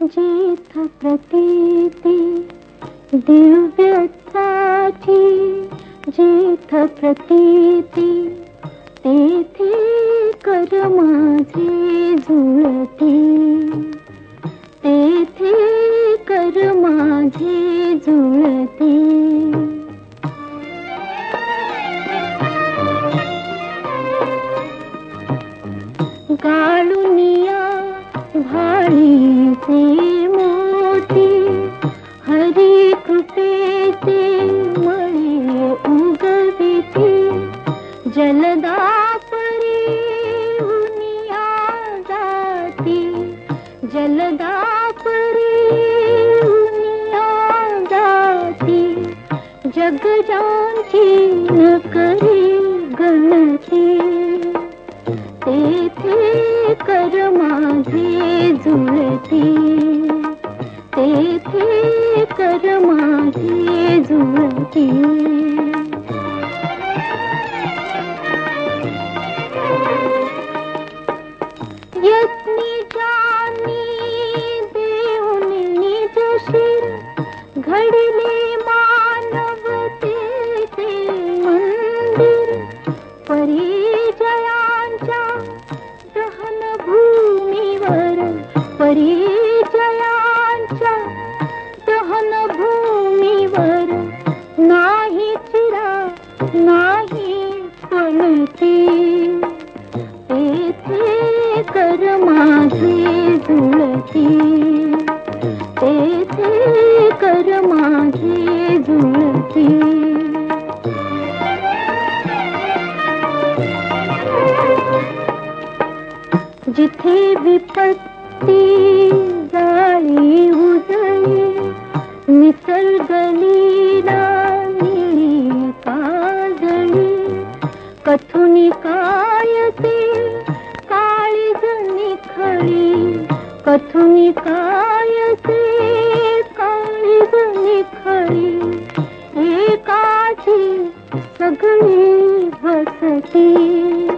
जेथ प्रतीती दिव्यसाठी जेथ प्रतीती तेथे कर माझे जुळती तेथे कर माझे जुळती गाळुनिया जाती जलदा परी जग जांची न करी गणती तेथे कर माझे जुळती तेथे कर माझे जुळती घडले मानवतेचे मंदिर परिचयांच्या दहन भूमीवर परिचयांच्या दहन भूमीवर नाही चिरा नाही पलती तेथे कर माझे जुळती. जिथे विपत्ती जाळी उजळी निसर्गली निळी काजळी कथुनी काय ते काळीज निखळी कथुनी काय ते काळीज निखळी एकाची सगळी बसती।